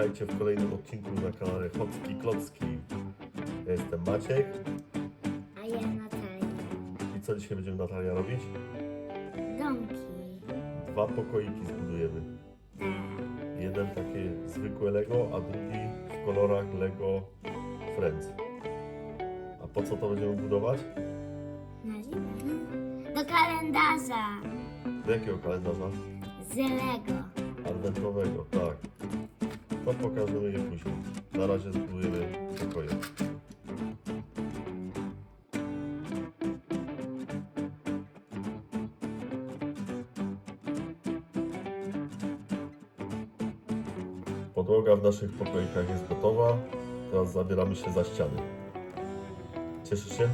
Witajcie w kolejnym odcinku na kanale Chocki Klocki. Ja jestem Maciek A ja Natalia. i co dzisiaj będziemy Natalia robić? Domki. Dwa pokoiki zbudujemy. Tak. Jeden takie zwykłe Lego, a drugi w kolorach Lego Friends. A po co to będziemy budować? Na zimę. Do kalendarza. Do jakiego kalendarza? Z Lego. Adwentowego, tak. To pokażemy je później. Na razie zbudujemy pokoje. Podłoga w naszych pokoikach jest gotowa. Teraz zabieramy się za ściany. Cieszysz się?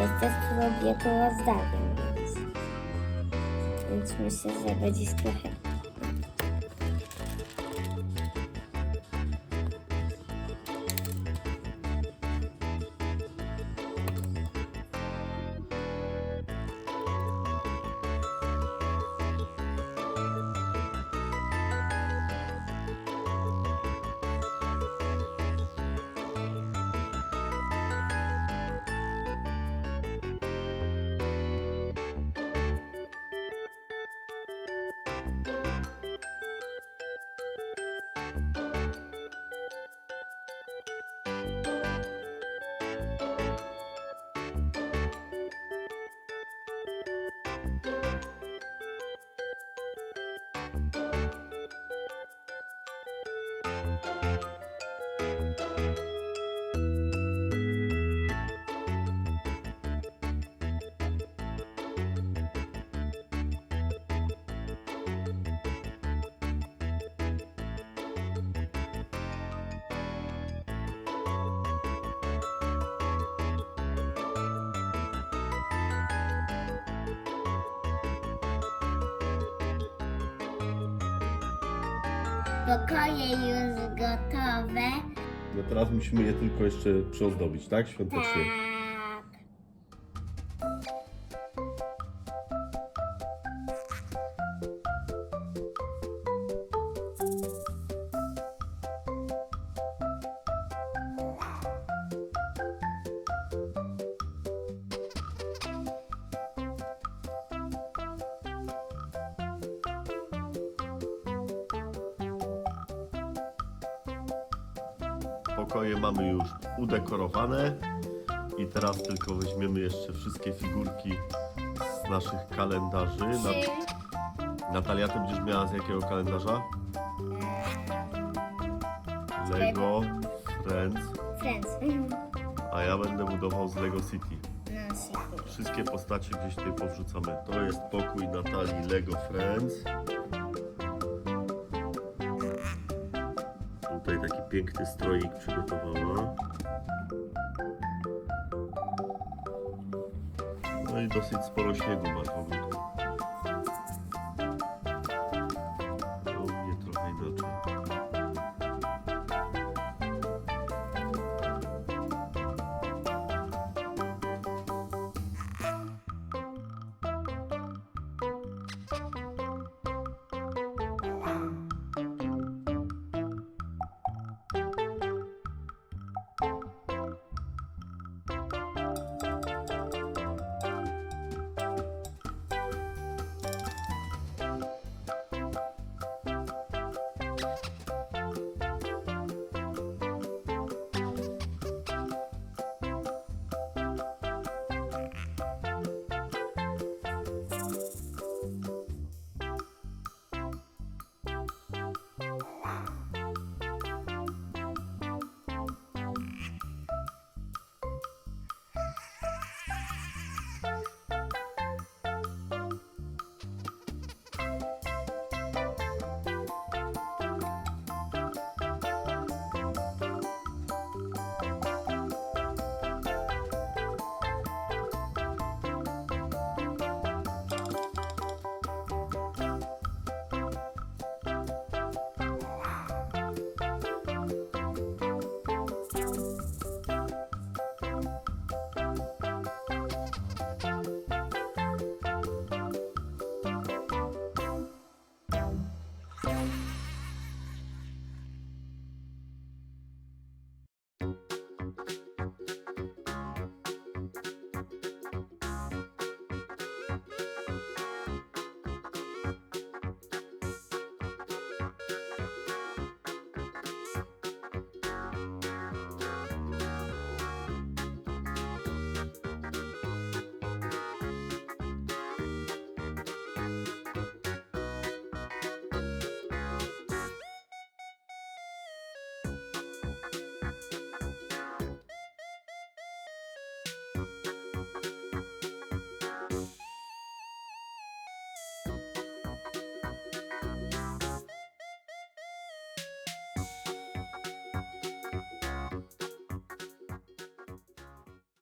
Jeszcze spróbuję to rozdawiam, więc... Więc myślę, że będzie trochę... Pokoje już gotowe. No teraz musimy je tylko jeszcze przyozdobić, tak? Świątecznie. Pokoje mamy już udekorowane i teraz tylko weźmiemy jeszcze wszystkie figurki z naszych kalendarzy. Trzy. Na... Natalia, ty będziesz miała z jakiego kalendarza? Lego Friends, Friends. a ja będę budował z Lego City. No. Wszystkie postacie gdzieś tutaj powrzucamy. To jest pokój Natalii Lego Friends. Piękny stroik przygotowała. No i dosyć sporo śniegu masz w ogródku.